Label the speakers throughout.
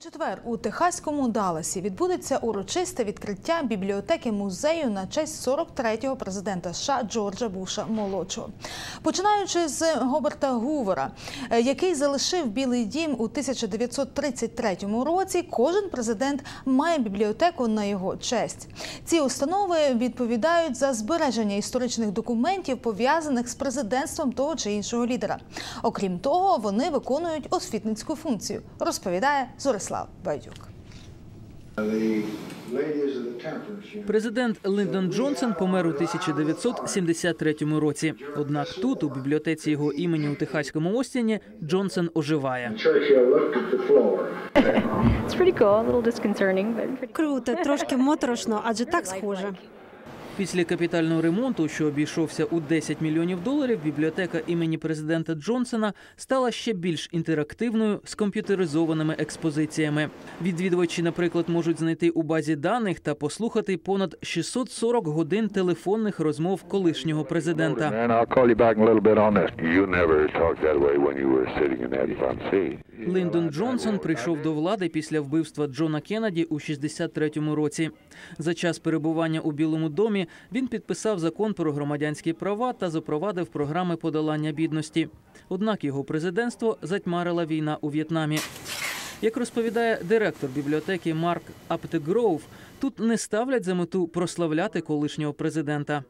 Speaker 1: Четвер у техаському Далласі відбудеться урочисте відкриття бібліотеки музею на честь 43-го президента США Джорджа Буша молодшого. Починаючи з Говарда Гувера, е, який залишив Білий Дім у 1933 році, кожен президент має бібліотеку на його честь. Ці установи відповідають за збереження історичних документів, пов'язаних з президентством того чи іншого лідера. Окрім того, вони виконують освітницьку функцію, розповідає Зорислав Байдюк.
Speaker 2: Президент Линдон Джонсон помер у 1973 році. Однак тут, у бібліотеці його імені у техаському Остіні, Джонсон оживає.
Speaker 3: Cool, but
Speaker 4: Круто, трошки моторошно, адже так схоже.
Speaker 2: Після капітального ремонту, що обійшовся у 10 мільйонів доларів, бібліотека імені президента Джонсона стала ще більш інтерактивною з комп'ютеризованими експозиціями. Відвідувачі, наприклад, можуть знайти у базі даних та послухати понад 640 годин телефонних розмов колишнього президента. Линдон Джонсон прийшов до влади після вбивства Джона Кеннеді у 63-му році. За час перебування у Білому домі він підписав закон про громадянські права та запровадив програми подолання бідності. Однак його президентство затьмарила війна у В'єтнамі. Як розповідає директор бібліотеки Марк Аптегроув, тут не ставлять за мету прославляти колишнього президента.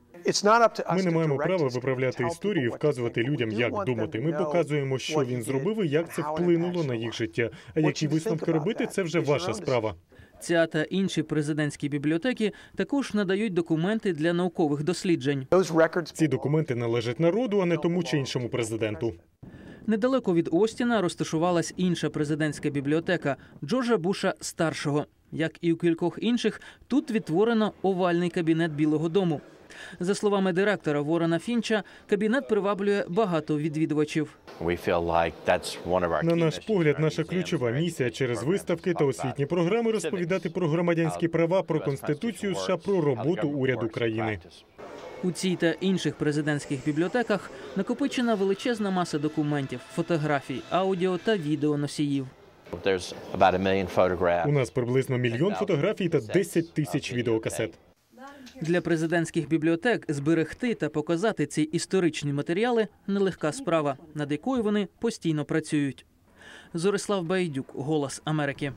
Speaker 5: Ми не маємо права виправляти історію і вказувати людям, як думати. Ми показуємо, що він зробив і як це вплинуло на їх життя. А які висновки робити, це вже ваша справа.
Speaker 2: Ця та інші президентські бібліотеки також надають документи для наукових досліджень.
Speaker 5: Ці документи належать народу, а не тому чи іншому президенту.
Speaker 2: Недалеко від Остіна розташувалась інша президентська бібліотека Джорджа Буша старшого. Як і у кількох інших, тут відтворено овальний кабінет Білого Дому. За словами директора Ворона Фінча, кабінет приваблює багато відвідувачів.
Speaker 5: На наш погляд, наша ключова місія через виставки та освітні програми розповідати про громадянські права, про конституцію США, про роботу уряду країни.
Speaker 2: У цій та інших президентських бібліотеках накопичена величезна маса документів, фотографій, аудіо та відеоносіїв.
Speaker 5: У нас приблизно мільйон фотографій та 10 тисяч відеокасет.
Speaker 2: Для президентських бібліотек зберегти та показати ці історичні матеріали нелегка справа, над якою вони постійно працюють. Зорислав Байдюк, Голос Америки.